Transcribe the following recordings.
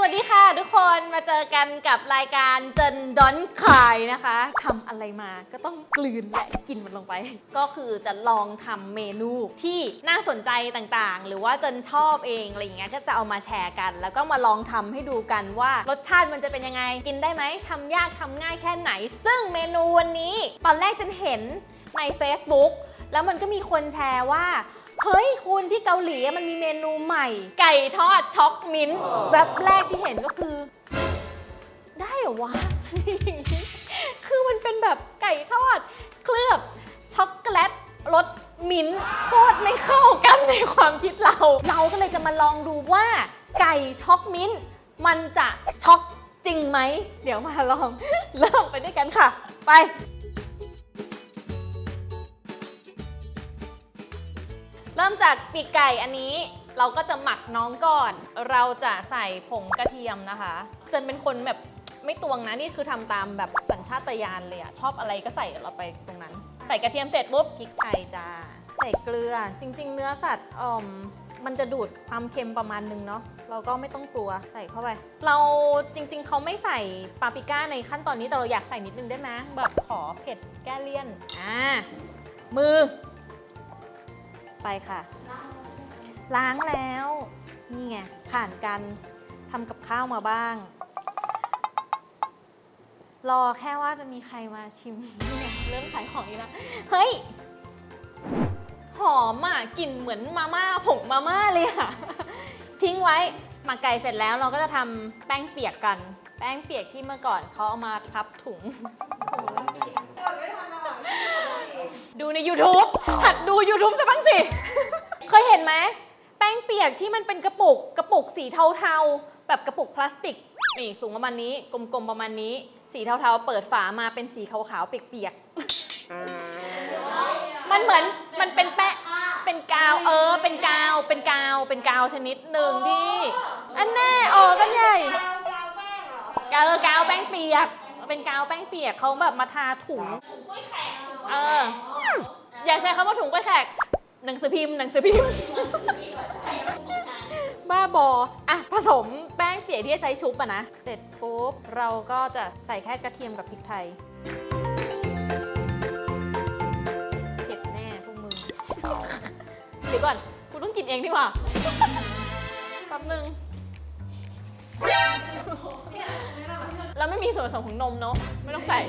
สวัสดีค่ะทุกคนมาเจอกันกับรายการเจนดอนคายนะคะทำอะไรมาก็ต้องกลืนและกินมันลงไป ก็คือจะลองทำเมนูที่น่าสนใจต่างๆ หรือว่าเจนชอบเองอะไรอย่างเงี้ยก็จะเอามาแชร์กัน แล้วก็มาลองทำให้ดูกันว่ารสชาติมันจะเป็นยังไง กินได้ไหมทำยากทำง่ายแค่ไหน ซึ่งเมนูวันนี้ ตอนแรกเจนเห็นใน Facebook แล้วมันก็มีคนแชร์ว่า เฮ้ยคุณที่เกาหลีมันมีเมนูใหม่ ไก่ทอดช็อกมิ้นท์แบบแรกที่เห็นก็คือ ได้เหรอวะ คือมันเป็นแบบไก่ทอด เคลือบช็อกโกแลตรสมิ้นท์โคตรไม่เข้ากันในความคิดเรา เราก็เลยจะมาลองดูว่า ไก่ช็อกมิ้นท์มันจะช็อกจริงไหม เดี๋ยวมาลอง เริ่มไปด้วยกันค่ะ ไป เริ่มจากปีกไก่อันนี้เราก็จะหมักน้องก่อน เราจะใส่ผงกระเทียมนะคะ เจนเป็นคนแบบไม่ตวงนะนี่คือทำตามแบบสัญชาตญาณเลยอะชอบอะไรก็ใส่เราไปตรงนั้น ใส่กระเทียมเสร็จปุ๊บพริกไทยจ้าใส่เกลือจริง ๆ เนื้อสัตว์อ่อมมันจะดูดความเค็มประมาณนึงเนาะเราก็ไม่ต้องกลัวใส่เข้าไป เราจริง ๆ เขาไม่ใส่ปาปริก้าในขั้นตอนนี้แต่เราอยากใส่นิดนึงได้ไหมแบบขอเผ็ดแก้เลี่ยนอ่ามือ ไปค่ะ ล้างแล้ว นี่ไง ผ่านการทำกับข้าวมาบ้าง รอแค่ว่าจะมีใครมาชิมนี่ไงเริ่มขายของอีกแล้ว เฮ้ย หอมอะกลิ่นเหมือนมาม่าผงมาม่าเลยอะ ทิ้งไว้หมักไก่เสร็จแล้วเราก็จะทำแป้งเปียกกัน แป้งเปียกที่เมื่อก่อนเขาเอามาพับถุง ดูใน YouTube หัดดู YouTube ซะบ้างสิ เคยเห็นไหม แป้งเปียกที่มันเป็นกระปุก กระปุกสีเทาๆ แบบกระปุกพลาสติก นี่สูงประมาณนี้ กลมๆ ประมาณนี้ สีเทาๆ เปิดฝามาเป็นสีขาวๆ เปียกๆ มันเหมือน มันเป็นแปะ เป็นกาว เออ เป็นกาว เป็นกาว เป็นกาวชนิดหนึ่งที่ อันแน่ออกกันใหญ่ กาวกาวแป้งเปียก เป็นกาวแป้งเปียกเขาแบบมาทาถุงเออ อย่าใช้คำว่าถุงกล้วยแขกหนังสือพิมพ์หนังสือพิมพ์ บ้าบออะผสมแป้งเปียกที่จะใช้ชุบอะนะ เสร็จปุ๊บเราก็จะใส่แค่กระเทียมกับพริกไทย เผ็ดแน่พวกมึง เดี๋ยวก่อนกูต้องกินเองดีกว่า แป๊บนึงเราไม่มีส่วนผสมของนมเนาะไม่ต้องใส่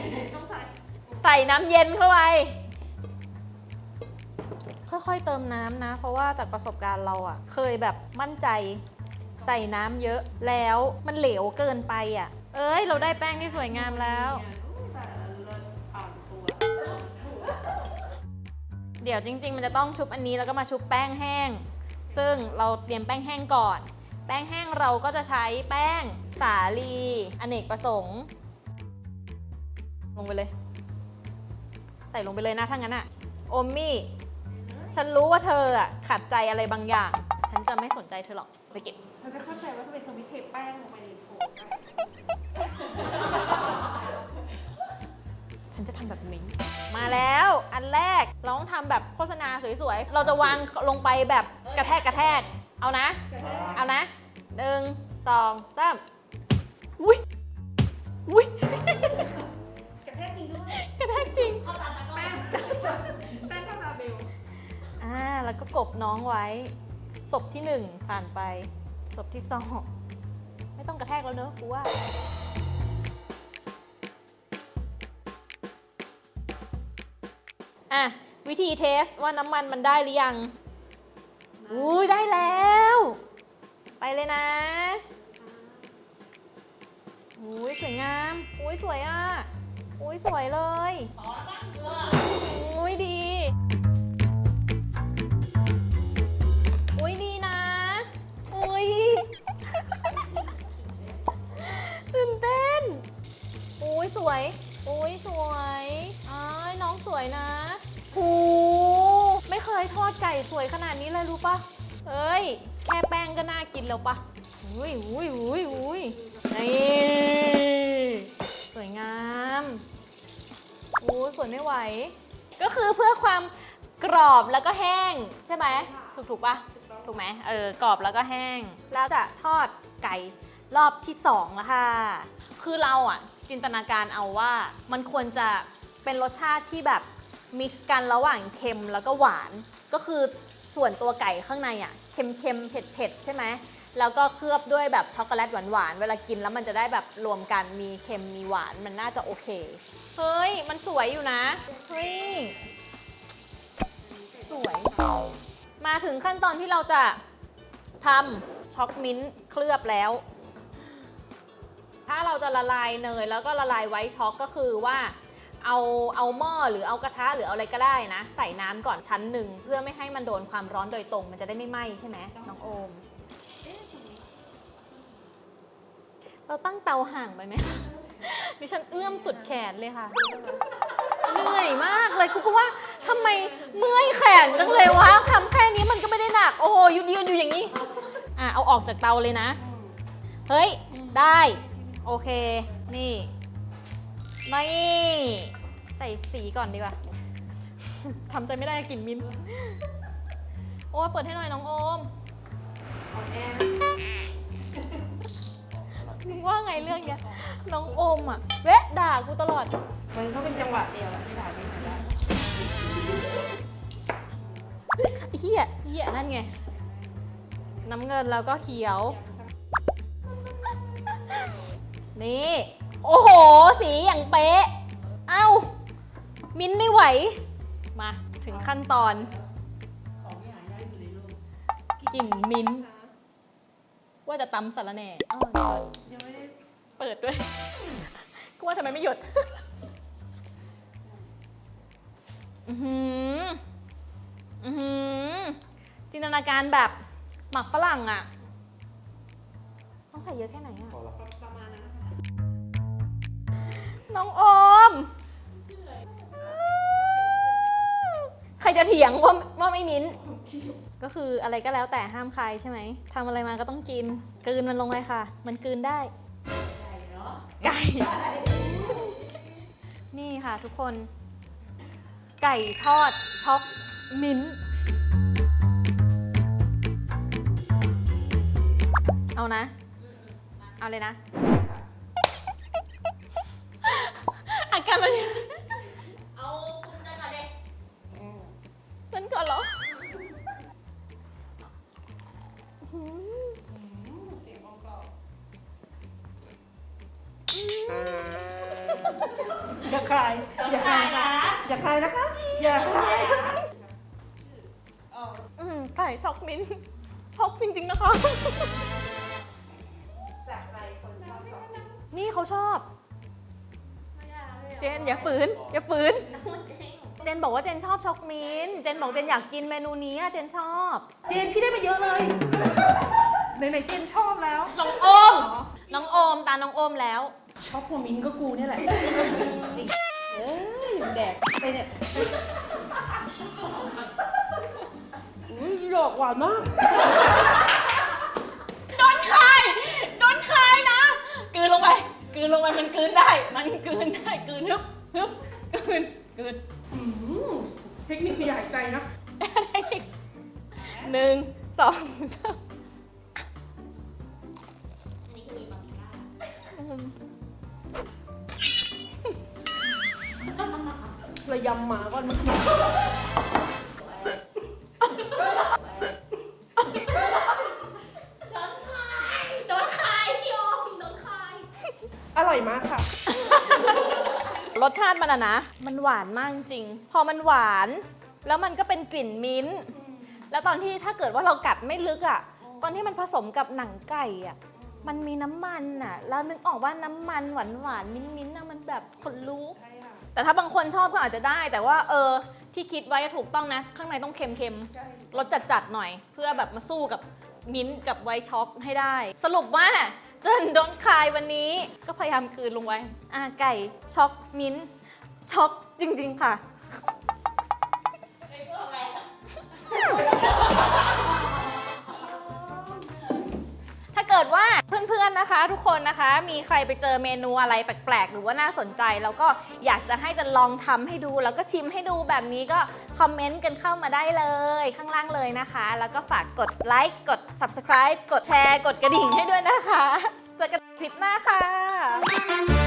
ใส่น้ำเย็นเข้าไป ค่อยๆเติมน้ำนะ เพราะว่าจากประสบการณ์เราอะเคยแบบมั่นใจ ใส่น้ำเยอะแล้วมันเหลวเกินไปอะเอ้ย เราได้แป้งที่สวยงามแล้ว เดี๋ยวจริง ๆ มันจะต้องชุบอันนี้แล้วก็มาชุบแป้งแห้ง ซึ่งเราเตรียมแป้งแห้งก่อน แป้งแห้งเราก็จะใช้แป้งสาลีอเนกประสงค์ ลงไปเลย ใส่ลงไปเลยนะถ้างั้นอะโอมมี่ ฉันรู้ว่าเธออะขัดใจอะไรบางอย่าง ฉันจะไม่สนใจเธอหรอก ไปเก็บ เราจะเข้าใจว่าทำไมเธอไม่เทแป้งลงไปในโถได้ฉันจะทำแบบนี้ มาแล้วอันแรกเราต้องทำแบบโฆษณาสวยๆ เราจะวางลงไปแบบกระแทกกระแทก เอานะ เอานะ หนึ่งสองสามอุ้ยอุ้ยกระแทกจริงด้วยกระแทกจริงแป้งแป้งคาราเบลอ่า แล้วก็กบน้องไว้ ศพที่หนึ่งผ่านไป ศพที่สอง ไม่ต้องกระแทกแล้วเนอะกูว่าอะ วิธีเทสว่าน้ำมันมันได้หรือยัง อุ้ยได้แล้ว ไปเลยนะอุ้ยสวยงามอุ้ยสวยอะอุ้ยสวยเลยอุ้ยดีอุ้ยดีนะอุ้ยตื่นเต้นอุ้ยสวยอุ้ยสวยอ้ายน้องสวยนะหูไม่เคยทอดไก่สวยขนาดนี้เลยรู้ปะเอ้ย ค่แป้งก็น่ากินแล้วปะอุ้ยอุ้ยอุ้ยอุ้ยนี่สวยงามโอ้สวยไม่ไหว ก็คือเพื่อความกรอบแล้วก็แห้งใช่ไหมถูกถูกปะถูกไหมเออกรอบแล้วก็แห้ง แล้วจะทอดไก่รอบที่2แล้วค่ะ คือเราอะ จินตนาการเอาว่ามันควรจะเป็นรสชาติที่แบบมิกซ์กันระหว่างเค็มแล้วก็หวาน ก็คือส่วนตัวไก่ข้างในอะ เค็มๆ เผ็ดๆ ใช่ไหม แล้วก็เคลือบด้วยแบบช็อกโกแลตหวานๆ เวลากินแล้วมันจะได้แบบรวมกันมีเค็มมีหวานมันน่าจะโอเค เฮ้ย มันสวยอยู่นะ เฮ้ย สวย มาถึงขั้นตอนที่เราจะทำช็อกมิ้นท์เคลือบแล้ว ถ้าเราจะละลายเนยแล้วก็ละลายไว้ช็อกก็คือว่า เอาเอาหม้อหรือเอากระทะหรือเอาอะไรก็ได้นะ ใส่น้ำก่อนชั้นหนึ่งเพื่อไม่ให้มันโดนความร้อนโดยตรง มันจะได้ไม่ไหม้ใช่ไหมน้องโอม เราตั้งเตาห่างไปไหมดิฉันเอื้อมสุดแขนเลยค่ะเหนื่อยมากเลยกูก็ว่าทำไมเมื่อยแขนจังเลยวะทำแค่นี้มันก็ไม่ได้หนัก โอ้โหยืนยืนอยู่อย่างนี้อะเอาออกจากเตาเลยนะ เฮ้ย ได้ โอเค นี่ ไม่ใส่สีก่อนดีกว่า ทำใจไม่ได้กลิ่นมิ้น โอ้เปิดให้หน่อยน้องโอมออนแอมึงว่าไงเรื่องเนี้ย น้องโอมอะแวะด่ากูตลอด มันก็เป็นจังหวะเดียวที่ถ่าไปไหนได้ไอ้เหี้ยเหี้ยนั่นไง น้ำเงินแล้วก็เขียว นี่ โอ้โห สีอย่างเป๊ะ เอ้า มิ้นไม่ไหว มาถึงขั้นตอนกลิ่นมิ้นท์ว่าจะตำสารแหน่อ้าวยังไม่ได้เปิดด้วยกูว่าทำไมไม่หยุด อือหือ อือหือ จินตนาการแบบหมักฝรั่งอะต้องใส่เยอะแค่ไหนอะประ น้องโอม ใครจะเถียงว่าว่าไม่มิ้น ก็คืออะไรก็แล้วแต่ห้ามใครใช่ไหมทำอะไรมาก็ต้องกินกลืนมันลงเลยค่ะ มันกลืนได้ ไก่ นี่ค่ะทุกคน ไก่ทอดช็อกมิ้น เอานะ เอาเลยนะ นะคะ อย่าคายนะคะเอออืมไก่ช็อกมิ้นท์ช็อกจริงๆนะคะ จากใจคนชอบของนี่เขาชอบ เจนอย่าฝืน อย่าฝืน เจนบอกว่าเจนชอบช็อกมิ้นท์เจนบอกเจนอยากกินเมนูนี้อะเจนชอบเจนพี่ได้มาเยอะเลย ไหนๆเจนชอบแล้ว น้องโอม น้องโอมตาน้องโอมแล้วช็อกโคมินก็กูเนี่ยแหละเอ้ย แดกไปเนี่ยอุ้ยดอกหวานมาก โดนคายโดนคายนะกลืนลงไปกลืนลงไปมันกลืนได้ มันกลืนได้กลืนฮึบฮึบกลืนกลืนอืมเทคนิคคืออย่าหายใจนะหนึ่งสองสาม ระยำหมาก่อนเมื่อกี้โดนคายพี่โอมโดนคาย อร่อยมากค่ะ รสชาติมันอะนะ มันหวานมากจริง พอมันหวาน แล้วมันก็เป็นกลิ่นมิ้นท์ แล้วตอนที่ถ้าเกิดว่าเรากัดไม่ลึกอะตอนที่มันผสมกับหนังไก่อะมันมีน้ำมันอะแล้วนึกออกว่าน้ำมันหวานหวานๆมิ้นท์มิ้นท์อะมันแบบขนลุกใช่ค่ะ แต่ถ้าบางคนชอบก็อาจจะได้ แต่ว่าเออที่คิดไว้ถูกต้องนะ ข้างในต้องเค็มๆรสจัดๆหน่อย เพื่อแบบมาสู้กับมิ้นท์กับไวท์ช็อกให้ได้ สรุปว่าเจนโดนคายวันนี้ก็พยายามคืนลงไว้ อ่าไก่ช็อกมิ้นท์ช็อกจริงๆค่ะถ้าเกิดว่าเพื่อนๆนะคะ ทุกคนนะคะ มีใครไปเจอเมนูอะไรแปลกๆ หรือว่าน่าสนใจ แล้วก็อยากจะให้จะลองทำให้ดู แล้วก็ชิมให้ดูแบบนี้ก็คอมเมนต์กันเข้ามาได้เลยข้างล่างเลยนะคะ แล้วก็ฝากกดไลค์กด subscribe กดแชร์ กดกระดิ่งให้ด้วยนะคะเจอกันคลิปหน้าค่ะ